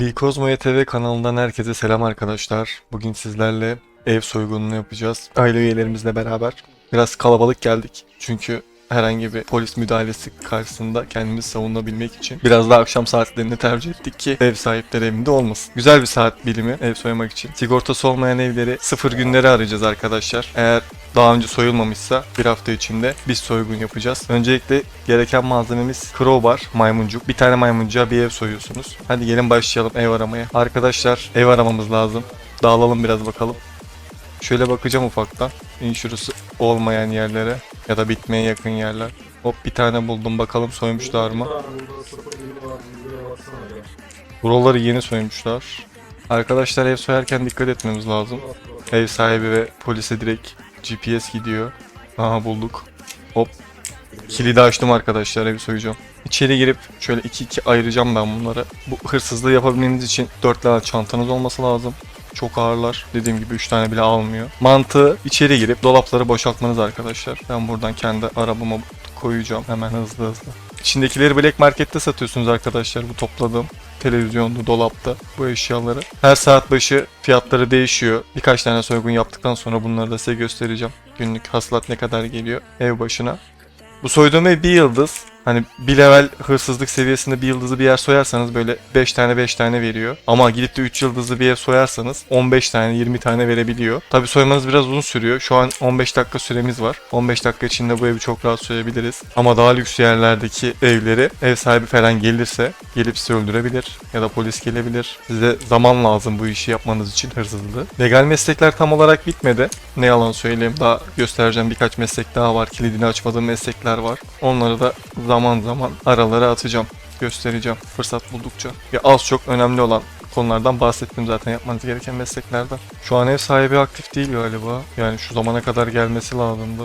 Lee Kozmo YTV kanalından herkese selam arkadaşlar. Bugün sizlerle ev soygununu yapacağız. Aile üyelerimizle beraber. Biraz kalabalık geldik. Çünkü herhangi bir polis müdahalesi karşısında kendimizi savunabilmek için biraz daha akşam saatlerini tercih ettik ki ev sahipleri evinde olmasın. Güzel bir saat bilimi ev soymak için. Sigortası olmayan evleri sıfır günleri arayacağız arkadaşlar. Eğer daha önce soyulmamışsa bir hafta içinde biz soygun yapacağız. Öncelikle gereken malzememiz crowbar, maymuncuk. Bir tane maymuncuğa bir ev soyuyorsunuz. Hadi gelin başlayalım ev aramaya. Arkadaşlar ev aramamız lazım. Dağılalım biraz bakalım. Şöyle bakacağım ufaktan. İnşurası olmayan yerlere ya da bitmeye yakın yerler. Hop bir tane buldum bakalım soymuşlar mı? Buraları yeni soymuşlar. Arkadaşlar ev soyarken dikkat etmemiz lazım. Ev sahibi ve polise direkt GPS gidiyor. Aha bulduk. Hop. Kilidi açtım arkadaşlar evi soyacağım. İçeri girip şöyle iki iki ayıracağım ben bunları. Bu hırsızlığı yapabilmeniz için 4 tane çantanız olması lazım. Çok ağırlar. Dediğim gibi 3 tane bile almıyor. Mantığı içeri girip dolapları boşaltmanız arkadaşlar. Ben buradan kendi arabama koyacağım hemen hızlı hızlı. İçindekileri Black Market'te satıyorsunuz arkadaşlar bu topladığım televizyonlu, dolapta bu eşyaları. Her saat başı fiyatları değişiyor. Birkaç tane soygun yaptıktan sonra bunları da size göstereceğim. Günlük hasılat ne kadar geliyor ev başına. Bu soyduğum ev bir yıldız. Hani bir level hırsızlık seviyesinde bir yıldızlı bir yer soyarsanız böyle 5 tane 5 tane veriyor. Ama gidip de 3 yıldızlı bir ev soyarsanız 15 tane 20 tane verebiliyor. Tabi soymanız biraz uzun sürüyor. Şu an 15 dakika süremiz var. 15 dakika içinde bu evi çok rahat soyabiliriz. Ama daha lüks yerlerdeki evleri ev sahibi falan gelirse gelip sizi öldürebilir. Ya da polis gelebilir. Size zaman lazım bu işi yapmanız için hırsızlığı. Legal meslekler tam olarak bitmedi. Ne yalan söyleyeyim daha göstereceğim birkaç meslek daha var. Kilidini açmadığım meslekler var. Onları da zaman zaman aralara atacağım. Göstereceğim fırsat buldukça. Ya az çok önemli olan konulardan bahsettim zaten yapmanız gereken mesleklerden. Şu an ev sahibi aktif değil galiba. Yani şu zamana kadar gelmesi lazımdı.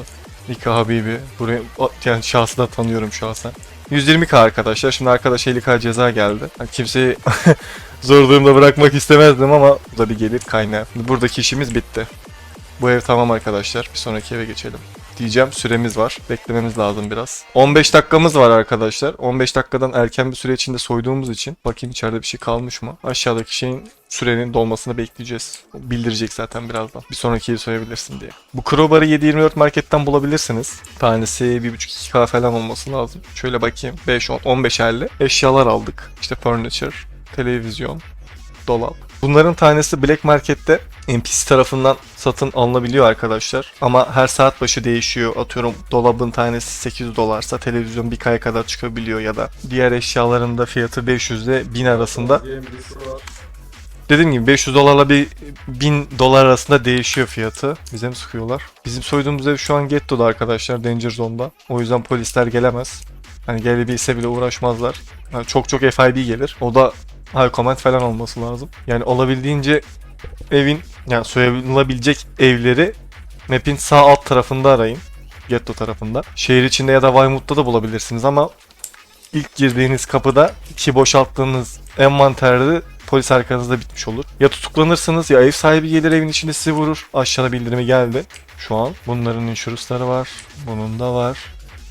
Nika Habibi. Buraya, yani şahsı da tanıyorum şahsen. 120k arkadaşlar. Şimdi arkadaş 50k ceza geldi. Yani kimseyi zor durumda bırakmak istemezdim ama bu da bir gelir kaynağı. Buradaki işimiz bitti. Bu ev tamam arkadaşlar. Bir sonraki eve geçelim diyeceğim. Süremiz var. Beklememiz lazım biraz. 15 dakikamız var arkadaşlar. 15 dakikadan erken bir süre içinde soyduğumuz için bakayım içeride bir şey kalmış mı? Aşağıdaki şeyin sürenin dolmasını bekleyeceğiz. Bildirecek zaten birazdan. Bir sonrakiyi soyabilirsin diye. Bu crowbar'ı 7.24 marketten bulabilirsiniz. Tanesi 1.5-2K falan olması lazım. Şöyle bakayım. 5, 10, 15 50. Eşyalar aldık. İşte furniture, televizyon, dolap. Bunların tanesi Black Market'te NPC tarafından satın alınabiliyor arkadaşlar. Ama her saat başı değişiyor. Atıyorum dolabın tanesi 8 dolarsa televizyon bir kaya kadar çıkabiliyor ya da diğer eşyaların da fiyatı 500 ile 1000 arasında. Dediğim gibi 500 dolarla bir 1000 dolar arasında değişiyor fiyatı. Bize mi sıkıyorlar? Bizim soyduğumuz ev şu an Getto'da arkadaşlar Danger Zone'da. O yüzden polisler gelemez. Hani gelebilse bile uğraşmazlar. Yani çok çok FIB gelir. O da high command falan olması lazım. Yani olabildiğince evin yani soyulabilecek evleri map'in sağ alt tarafında arayın. Getto tarafında. Şehir içinde ya da Weymouth'ta da bulabilirsiniz ama ilk girdiğiniz kapıda ki boşalttığınız envanterde polis arkanızda bitmiş olur. Ya tutuklanırsınız ya ev sahibi gelir evin içinde sizi vurur. Aşağıda bildirimi geldi şu an. Bunların insurance'ları var. Bunun da var.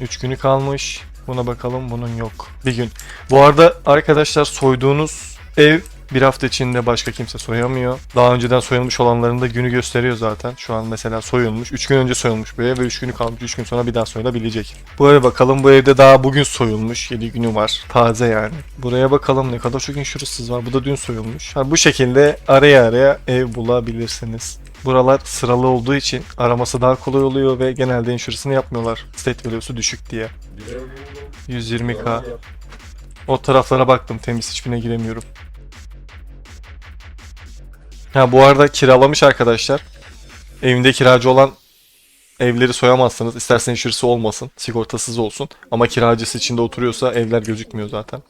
3 günü kalmış. Buna bakalım bunun yok. Bir gün. Bu arada arkadaşlar soyduğunuz ev bir hafta içinde başka kimse soyamıyor. Daha önceden soyulmuş olanların da günü gösteriyor zaten. Şu an mesela soyulmuş. 3 gün önce soyulmuş bu ev ve 3 günü kalmış. 3 gün sonra bir daha soyulabilecek. Bu eve bakalım. Bu evde daha bugün soyulmuş. 7 günü var. Taze yani. Buraya bakalım ne kadar çok inşurasız var. Bu da dün soyulmuş. Ha, bu şekilde araya araya ev bulabilirsiniz. Buralar sıralı olduğu için araması daha kolay oluyor ve genelde inşurasını yapmıyorlar. State value'su düşük diye. 120k. O taraflara baktım temiz hiçbirine giremiyorum. Ha bu arada kiralamış arkadaşlar. Evinde kiracı olan evleri soyamazsınız. İstersen inşürüsü olmasın. Sigortasız olsun. Ama kiracısı içinde oturuyorsa evler gözükmüyor zaten.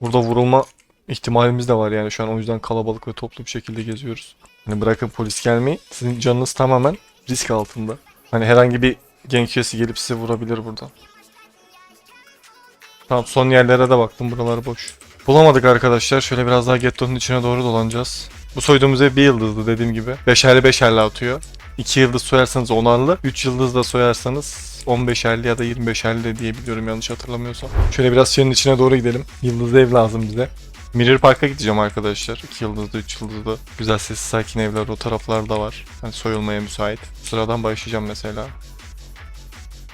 Burada vurulma ihtimalimiz de var yani şu an o yüzden kalabalık ve toplu bir şekilde geziyoruz. Hani bırakın polis gelmeyi. Sizin canınız tamamen risk altında. Hani herhangi bir üyesi gelip size vurabilir buradan. Tamam son yerlere de baktım buralar boş. Bulamadık arkadaşlar. Şöyle biraz daha gettonun içine doğru dolanacağız. Bu soyduğumuz ev bir yıldızdı dediğim gibi. Beşerli beşerli atıyor. 2 yıldız soyarsanız onarlı. 3 yıldız da soyarsanız 15'erli ya da 25'erli diye biliyorum yanlış hatırlamıyorsam. Şöyle biraz şehrin içine doğru gidelim. Yıldızlı ev lazım bize. Mirror Park'a gideceğim arkadaşlar. 2 yıldızlı, 3 yıldızlı. Güzel sessiz sakin evler o taraflarda var. Hani soyulmaya müsait. Sıradan başlayacağım mesela.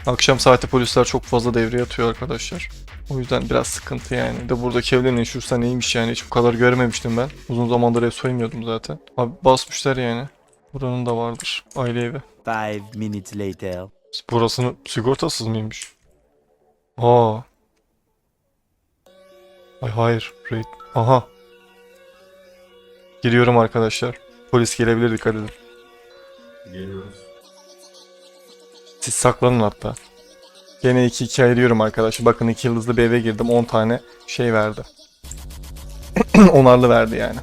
Akşam saati polisler çok fazla devreye atıyor arkadaşlar. O yüzden biraz sıkıntı yani. De buradaki evlerin inşursa neymiş yani hiç bu kadar görmemiştim ben. Uzun zamandır ev soymuyordum zaten. Abi basmışlar yani. Buranın da vardır. Aile evi. Five minutes later. Burasının sigortasız mıymış? Aa. Ay hayır. Raid. Aha. Giriyorum arkadaşlar. Polis gelebilir dikkat edin. Geliyoruz. Siz saklanın hatta. Gene 2-2 ayırıyorum arkadaşlar. Bakın 2 yıldızlı bir eve girdim. 10 tane şey verdi. Onarlı verdi yani.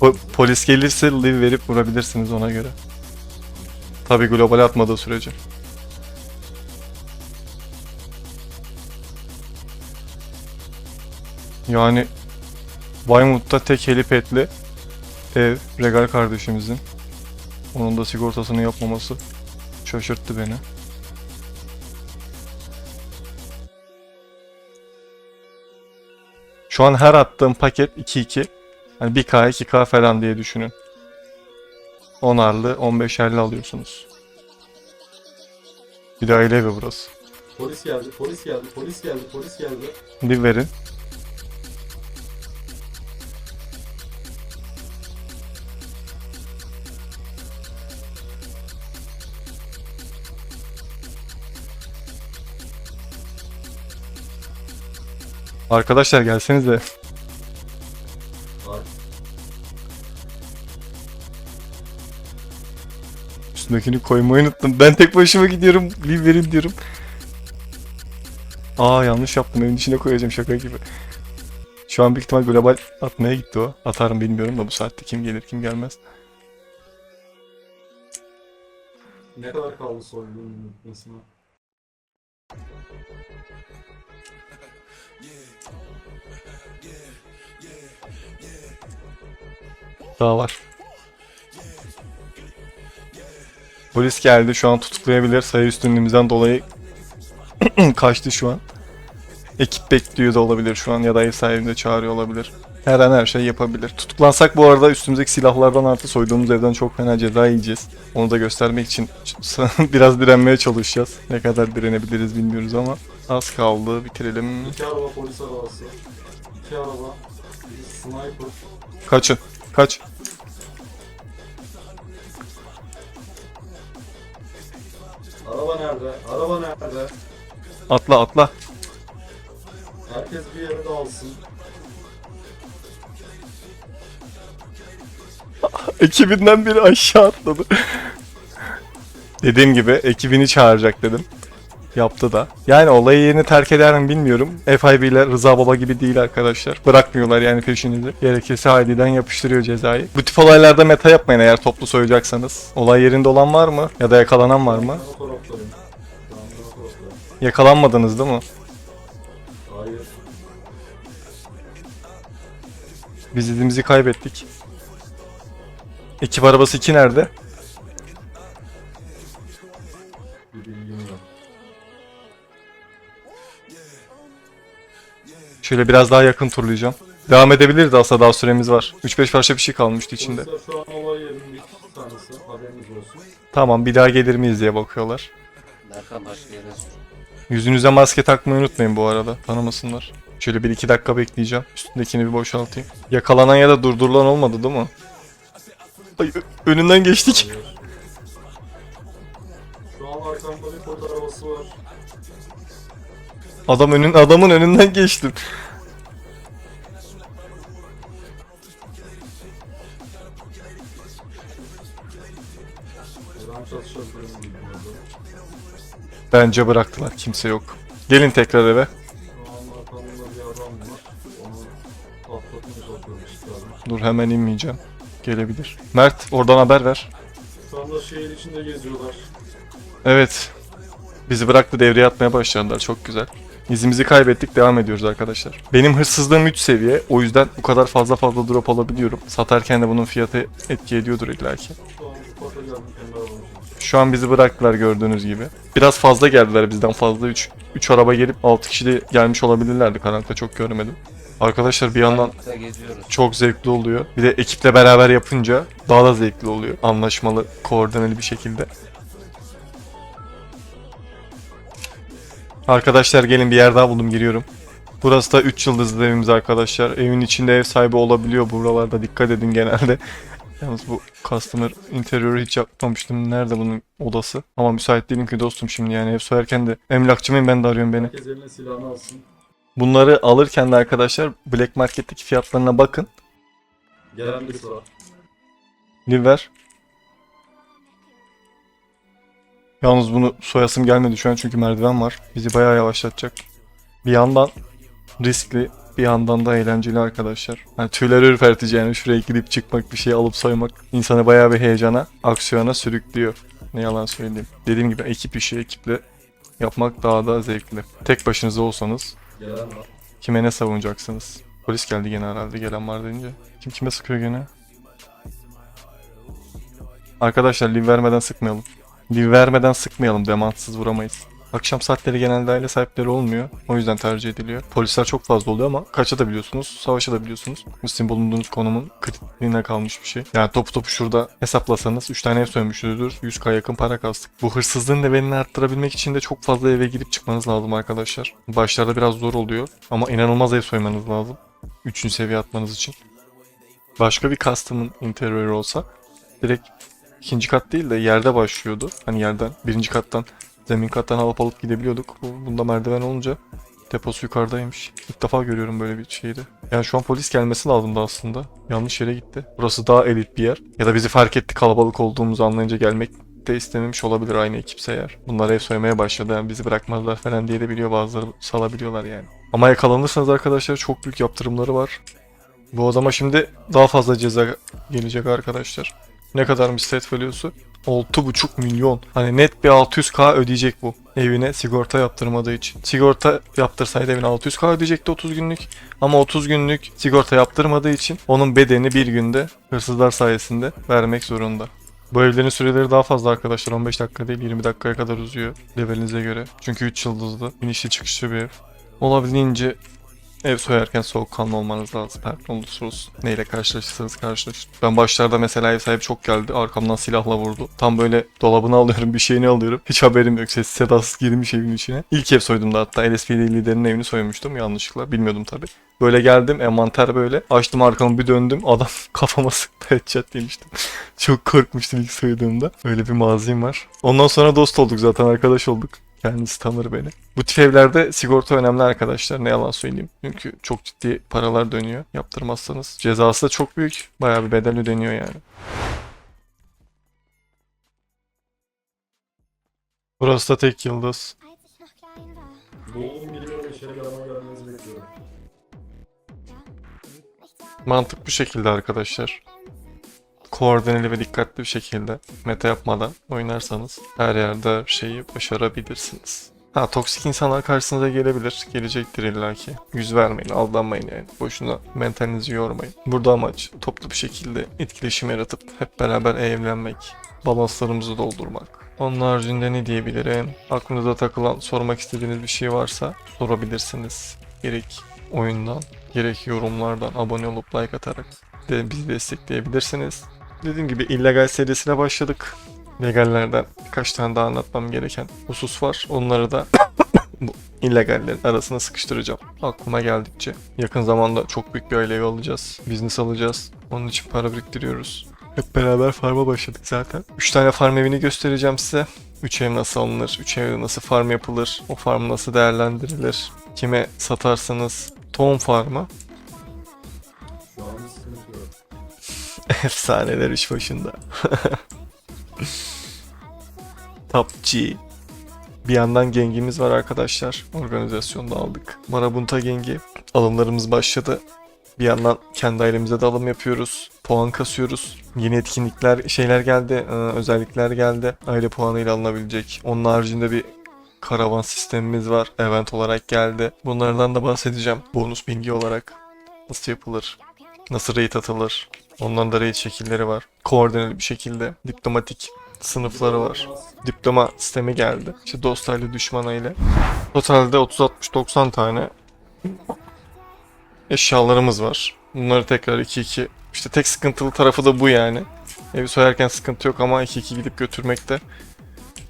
Po- polis gelirse live verip vurabilirsiniz ona göre. Tabi global atmadığı sürece. Yani Weymouth'ta tek helipedli ev Regal kardeşimizin. Onun da sigortasını yapmaması şaşırttı beni. Şu an her attığım paket 2-2. Hani 1K 2K falan diye düşünün. 10'arlı 15'erli alıyorsunuz. Bir de aile evi burası. Polis geldi, polis geldi, polis geldi, polis geldi. Bir verin. Arkadaşlar gelsenize. Var. Üstündekini koymayı unuttum. Ben tek başıma gidiyorum. Bir verin diyorum. Aa yanlış yaptım. Evin içine koyacağım şaka gibi. Şu an büyük ihtimal global atmaya gitti o. Atarım bilmiyorum da bu saatte kim gelir kim gelmez. Ne kadar kaldı soygunun bitmesine? Daha var. Polis geldi şu an tutuklayabilir. Sayı üstünlüğümüzden dolayı kaçtı şu an. Ekip bekliyor da olabilir şu an ya da ev sahibini de çağırıyor olabilir. Her an her şey yapabilir. Tutuklansak bu arada üstümüzdeki silahlardan artı soyduğumuz evden çok fena ceza yiyeceğiz. Onu da göstermek için biraz direnmeye çalışacağız. Ne kadar direnebiliriz bilmiyoruz ama az kaldı bitirelim. İki araba polis arabası. İki araba. Sniper. Kaçın. Kaç. Araba nerede? Araba nerede? Atla atla. Herkes bir yere dağılsın. Ekibinden biri aşağı atladı. Dediğim gibi ekibini çağıracak dedim. Yaptı da. Yani olayı yerini terk eder mi bilmiyorum. FIB ile Rıza Baba gibi değil arkadaşlar. Bırakmıyorlar yani peşinizi. Gerekirse Haydi'den yapıştırıyor cezayı. Bu tip olaylarda meta yapmayın eğer toplu soyacaksanız. Olay yerinde olan var mı? Ya da yakalanan var mı? Yakalanmadınız değil mi? Biz izimizi kaybettik. Ekip arabası 2 nerede? Bir. Şöyle biraz daha yakın turlayacağım. Devam edebiliriz aslında daha süremiz var. 3-5 parça bir şey kalmıştı içinde. Polisler şu an olay yerinin bir tanesi. Haberiniz olsun. Tamam bir daha gelir miyiz diye bakıyorlar. Berkan başka yere sür. Yüzünüze maske takmayı unutmayın bu arada. Tanımasınlar. Şöyle bir iki dakika bekleyeceğim. Üstündekini bir boşaltayım. Yakalanan ya da durdurulan olmadı değil mi? Ay, ö- önünden geçtik. Adam önün adamın önünden geçtim. Bence bıraktılar. Kimse yok. Gelin tekrar eve. Dur hemen inmeyeceğim. Gelebilir. Mert oradan haber ver. Şu anda şehir içinde geziyorlar. Evet. Bizi bıraktı devreye atmaya başladılar. Çok güzel. İzimizi kaybettik devam ediyoruz arkadaşlar. Benim hırsızlığım 3 seviye o yüzden bu kadar fazla fazla drop alabiliyorum. Satarken de bunun fiyatı etki ediyordur illaki. Şu an bizi bıraktılar gördüğünüz gibi. Biraz fazla geldiler bizden fazla 3 3 araba gelip 6 kişi de gelmiş olabilirlerdi karanlıkta çok görmedim. Arkadaşlar bir yandan çok zevkli oluyor. Bir de ekiple beraber yapınca daha da zevkli oluyor. Anlaşmalı, koordineli bir şekilde. Arkadaşlar gelin bir yer daha buldum giriyorum. Burası da 3 yıldızlı evimiz arkadaşlar. Evin içinde ev sahibi olabiliyor buralarda dikkat edin genelde. Yalnız bu customer interior'ı hiç yapmamıştım. Nerede bunun odası? Ama müsait değilim ki dostum şimdi yani ev soyarken de emlakçı mıyım ben de arıyorum beni. Herkes eline silahını alsın. Bunları alırken de arkadaşlar Black Market'teki fiyatlarına bakın. Gelen bir sıra. Liver. Yalnız bunu soyasım gelmedi şu an çünkü merdiven var. Bizi bayağı yavaşlatacak. Bir yandan riskli, bir yandan da eğlenceli arkadaşlar. Yani tüyleri ürpertici yani şuraya gidip çıkmak, bir şey alıp soymak insanı bayağı bir heyecana, aksiyona sürüklüyor. Ne yalan söyleyeyim. Dediğim gibi ekip işi ekiple yapmak daha da zevkli. Tek başınıza olsanız kime ne savunacaksınız? Polis geldi gene herhalde gelen var deyince. Kim kime sıkıyor gene? Arkadaşlar liv vermeden sıkmayalım. Liv vermeden sıkmayalım. Demantsız vuramayız. Akşam saatleri genelde aile sahipleri olmuyor. O yüzden tercih ediliyor. Polisler çok fazla oluyor ama kaçabiliyorsunuz, savaşabiliyorsunuz. Sizin bulunduğunuz konumun kritiğine kalmış bir şey. Yani topu topu şurada hesaplasanız 3 tane ev soymuşuzdur. 100k yakın para kastık. Bu hırsızlığın levelini arttırabilmek için de çok fazla eve girip çıkmanız lazım arkadaşlar. Başlarda biraz zor oluyor ama inanılmaz ev soymanız lazım. 3. seviye atmanız için. Başka bir custom'ın interior olsa direkt ikinci kat değil de yerde başlıyordu. Hani yerden birinci kattan zemin kattan alıp alıp gidebiliyorduk. Bu- Bunda merdiven olunca deposu yukarıdaymış. İlk defa görüyorum böyle bir şeydi. Yani şu an polis gelmesi lazımdı aslında. Yanlış yere gitti. Burası daha elit bir yer. Ya da bizi fark etti kalabalık olduğumuzu anlayınca gelmek de istememiş olabilir aynı ekipse eğer. Bunlar ev soymaya başladı yani bizi bırakmazlar falan diye de biliyor bazıları salabiliyorlar yani. Ama yakalanırsanız arkadaşlar çok büyük yaptırımları var. Bu adama şimdi daha fazla ceza gelecek arkadaşlar. Ne kadarmış set value'su? 6,5 milyon. Hani net bir 600k ödeyecek bu. Evine sigorta yaptırmadığı için. Sigorta yaptırsaydı evine 600k ödeyecekti 30 günlük. Ama 30 günlük sigorta yaptırmadığı için onun bedeni bir günde hırsızlar sayesinde vermek zorunda. Bu evlerin süreleri daha fazla arkadaşlar. 15 dakika değil 20 dakikaya kadar uzuyor levelinize göre. Çünkü 3 yıldızlı. İnişli çıkışlı bir ev. Olabildiğince Ev soyarken soğukkanlı olmanız lazım. Her ne olursa olsun. Neyle karşılaşırsanız karşılaşın. Ben başlarda mesela ev sahibi çok geldi. Arkamdan silahla vurdu. Tam böyle dolabını alıyorum, bir şeyini alıyorum. Hiç haberim yok. Sessiz sedasız girmiş evin içine. İlk ev soydum da hatta LSPD liderinin evini soymuştum yanlışlıkla. Bilmiyordum tabi. Böyle geldim envanter böyle. Açtım arkamı bir döndüm. Adam kafama sıktı headshot demiştim. çok korkmuştum ilk soyduğumda. Öyle bir mazim var. Ondan sonra dost olduk zaten arkadaş olduk. Kendisi tanır beni. Bu tip evlerde sigorta önemli arkadaşlar. Ne yalan söyleyeyim. Çünkü çok ciddi paralar dönüyor. Yaptırmazsanız. Cezası da çok büyük. Bayağı bir bedel ödeniyor yani. Burası da tek yıldız. Als ich noch klein war. Bu 10 milyon işe yarama gelmenizi bekliyorum. Ich sah Mantık bu şekilde arkadaşlar. Koordineli ve dikkatli bir şekilde meta yapmadan oynarsanız her yerde şeyi başarabilirsiniz. Ha toksik insanlar karşınıza gelebilir. Gelecektir illaki. Yüz vermeyin, aldanmayın yani. Boşuna mentalinizi yormayın. Burada amaç toplu bir şekilde etkileşim yaratıp hep beraber evlenmek. Balanslarımızı doldurmak. Onun haricinde ne diyebilirim? Aklınıza takılan, sormak istediğiniz bir şey varsa sorabilirsiniz. Gerek oyundan, gerek yorumlardan abone olup like atarak de bizi destekleyebilirsiniz. Dediğim gibi illegal serisine başladık. Legallerden kaç tane daha anlatmam gereken husus var. Onları da bu illegallerin arasına sıkıştıracağım. Aklıma geldikçe. Yakın zamanda çok büyük bir ailevi alacağız. Business alacağız. Onun için para biriktiriyoruz. Hep beraber farma başladık zaten. 3 tane farm evini göstereceğim size. 3 ev nasıl alınır, 3 ev nasıl farm yapılır, o farm nasıl değerlendirilir, kime satarsanız tohum farmı, Efsaneler iş başında. Top G. Bir yandan gengimiz var arkadaşlar. Organizasyonda aldık. Marabunta gengi. Alımlarımız başladı. Bir yandan kendi ailemize de alım yapıyoruz. Puan kasıyoruz. Yeni etkinlikler, şeyler geldi. e, Özellikler geldi. Aile puanıyla alınabilecek. Onun haricinde bir karavan sistemimiz var. Event olarak geldi. Bunlardan da bahsedeceğim. Bonus bilgi olarak nasıl yapılır, nasıl raid atılır. Onların da raid şekilleri var. Koordineli bir şekilde diplomatik sınıfları var. Diploma sistemi geldi. İşte dostayla düşmanıyla. Totalde 30-60-90 tane eşyalarımız var. Bunları tekrar 2-2 işte tek sıkıntılı tarafı da bu yani. Evi soyarken sıkıntı yok ama 2-2 gidip götürmekte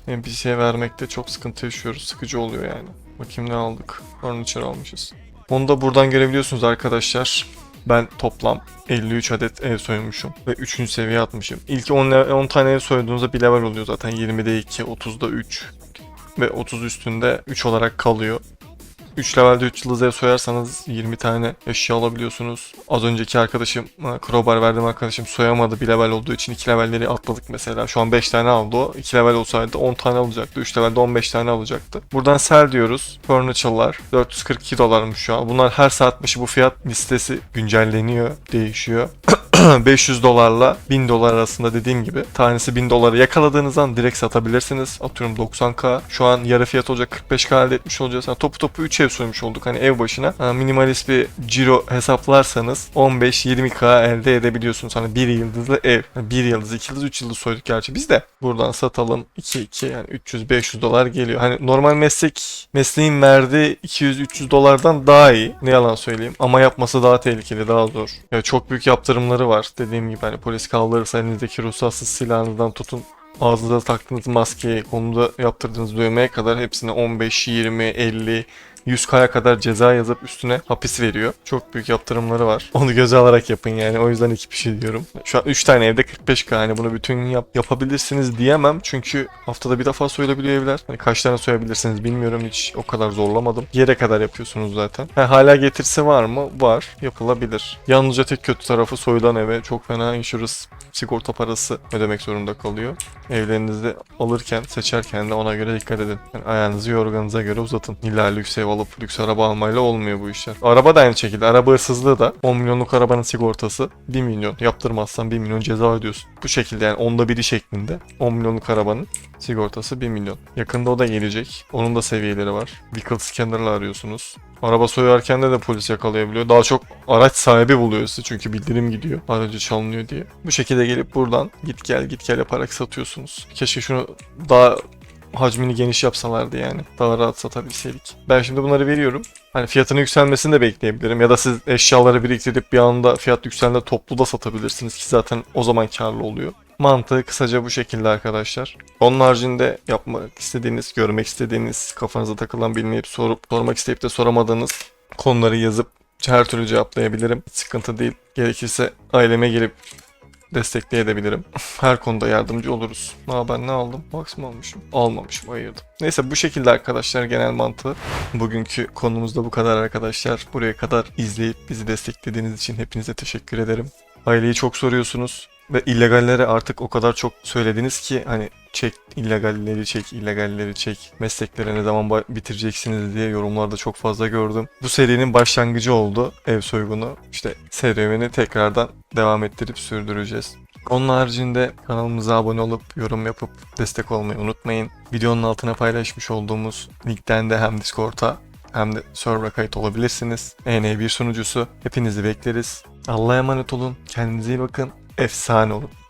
NPC'ye vermekte çok sıkıntı yaşıyoruz. Sıkıcı oluyor yani. Bakayım ne aldık. Furniture almışız. Onu da buradan görebiliyorsunuz arkadaşlar. Ben toplam 53 adet ev soymuşum ve 3. seviye atmışım. İlk 10, le- 10 tane ev soyduğunuzda bir level oluyor zaten. 20'de 2, 30'da 3 ve 30 üstünde 3 olarak kalıyor. 3 levelde 3 yıldız soyarsanız 20 tane eşya alabiliyorsunuz. Az önceki arkadaşım, ha, crowbar verdiğim arkadaşım soyamadı bir level olduğu için 2 levelleri atladık mesela. Şu an 5 tane aldı o. 2 level olsaydı 10 tane alacaktı. 3 levelde 15 tane alacaktı. Buradan sell diyoruz. Furniture'lar 442 dolarmış şu an. Bunlar her saat başı bu fiyat listesi güncelleniyor, değişiyor. 500 dolarla 1000 dolar arasında dediğim gibi tanesi 1000 doları yakaladığınız an direkt satabilirsiniz. Atıyorum 90k. Şu an yarı fiyat olacak 45k elde etmiş olacağız. Yani topu topu 3 ev soymuş olduk. Hani ev başına ha, minimalist bir ciro hesaplarsanız 15-20k elde edebiliyorsunuz. Hani 1 yıldızlı ev. Yani 1 yıldız, 2 yıldız, 3 yıldız soyduk gerçi biz de. Buradan satalım 2-2 yani 300-500 dolar geliyor. Hani normal meslek mesleğin verdiği 200-300 dolardan daha iyi. Ne yalan söyleyeyim. Ama yapması daha tehlikeli, daha zor. Ya çok büyük yaptırımları var. Dediğim gibi hani polis kaldırırsa elinizdeki ruhsatsız silahınızdan tutun ağzınıza taktığınız maskeye, kolunda yaptırdığınız dövmeye kadar hepsine 15, 20, 50, 100k'ya kadar ceza yazıp üstüne hapis veriyor. Çok büyük yaptırımları var. Onu göze alarak yapın yani. O yüzden iki bir şey diyorum. Şu an 3 tane evde 45k. Hani bunu bütün yap yapabilirsiniz diyemem. Çünkü haftada bir defa soyulabiliyor evler. Hani kaç tane soyabilirsiniz bilmiyorum. Hiç o kadar zorlamadım. Yere kadar yapıyorsunuz zaten. Ha, hala getirse var mı? Var. Yapılabilir. Yalnızca tek kötü tarafı soyulan eve çok fena insurance sigorta parası ödemek zorunda kalıyor. Evlerinizi alırken, seçerken de ona göre dikkat edin. Yani ayağınızı yorganınıza göre uzatın. İlla lüks ev alıp lüks araba almayla olmuyor bu işler. Araba da aynı şekilde. Araba hırsızlığı da 10 milyonluk arabanın sigortası 1 milyon. Yaptırmazsan 1 milyon ceza ödüyorsun. Bu şekilde yani onda biri şeklinde 10 milyonluk arabanın sigortası 1 milyon. Yakında o da gelecek. Onun da seviyeleri var. Vehicle scanner'la arıyorsunuz. Araba soyarken de de polis yakalayabiliyor. Daha çok araç sahibi buluyor sizi çünkü bildirim gidiyor. Aracı çalınıyor diye. Bu şekilde gelip buradan git gel git gel yaparak satıyorsunuz. Keşke şunu daha hacmini geniş yapsalardı yani. Daha rahat satabilseydik. Ben şimdi bunları veriyorum. Hani fiyatının yükselmesini de bekleyebilirim. Ya da siz eşyaları biriktirip bir anda fiyat yükseldiğinde toplu da satabilirsiniz ki zaten o zaman karlı oluyor. Mantığı kısaca bu şekilde arkadaşlar. Onun haricinde yapmak istediğiniz, görmek istediğiniz, kafanıza takılan bilmeyip sorup sormak isteyip de soramadığınız konuları yazıp her türlü cevaplayabilirim. Sıkıntı değil. Gerekirse aileme gelip destekleyebilirim. Her konuda yardımcı oluruz. Aa ben ne aldım? Box mı almışım? Almamışım, ayırdım. Neyse bu şekilde arkadaşlar genel mantığı. Bugünkü konumuz da bu kadar arkadaşlar. Buraya kadar izleyip bizi desteklediğiniz için hepinize teşekkür ederim. Aileyi çok soruyorsunuz. Ve illegallere artık o kadar çok söylediniz ki hani çek illegalleri çek illegalleri çek meslekleri ne zaman bitireceksiniz diye yorumlarda çok fazla gördüm. Bu serinin başlangıcı oldu ev soygunu. İşte serüveni tekrardan devam ettirip sürdüreceğiz. Onun haricinde kanalımıza abone olup yorum yapıp destek olmayı unutmayın. Videonun altına paylaşmış olduğumuz linkten de hem Discord'a hem de server'a kayıt olabilirsiniz. EN1 sunucusu. Hepinizi bekleriz. Allah'a emanet olun. Kendinize iyi bakın. Efsane olun.